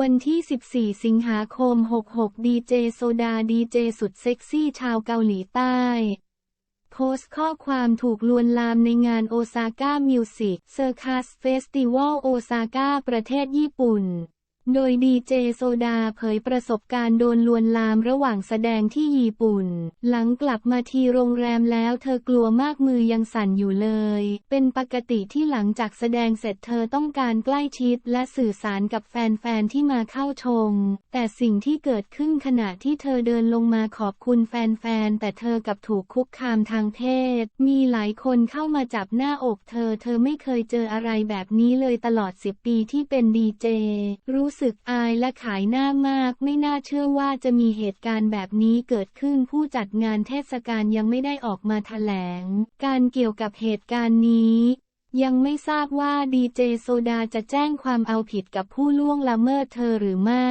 วันที่ 14 สิงหาคม 66 ดีเจโซดาดีเจสุดเซ็กซี่ชาวเกาหลีใต้ โพสต์ข้อความถูกลวนลามในงานโอซาก้ามิวสิกเซอร์คัสเฟสติวัลโอซาก้าประเทศญี่ปุ่น โดยดีเจโซดาเผยประสบการณ์โดนลวนลามระหว่างแสดงที่ญี่ปุ่น หลังกลับมาที่โรงแรมแล้วเธอกลัวมากมือยังสั่นอยู่เลย เป็นปกติที่หลังจากแสดงเสร็จเธอต้องการใกล้ชิดและสื่อสารกับแฟนๆที่มาเข้าชม แต่สิ่งที่เกิดขึ้นขณะที่เธอเดินลงมาขอบคุณแฟนๆแต่เธอกับถูกคุกคามทางเพศ มีหลายคนเข้ามาจับหน้าอกเธอ เธอไม่เคยเจออะไรแบบนี้เลยตลอด10ปีที่เป็นดีเจรู้สึกอายและขายหน้ามาก ไม่น่าเชื่อว่าจะมีเหตุการณ์แบบนี้เกิดขึ้นผู้จัดงานเทศกาลยังไม่ได้ออกมาแถลง การเกี่ยวกับเหตุการณ์นี้ ยังไม่ทราบว่าดีเจโซดาจะแจ้งความเอาผิดกับผู้ล่วงละเมิดเธอหรือไม่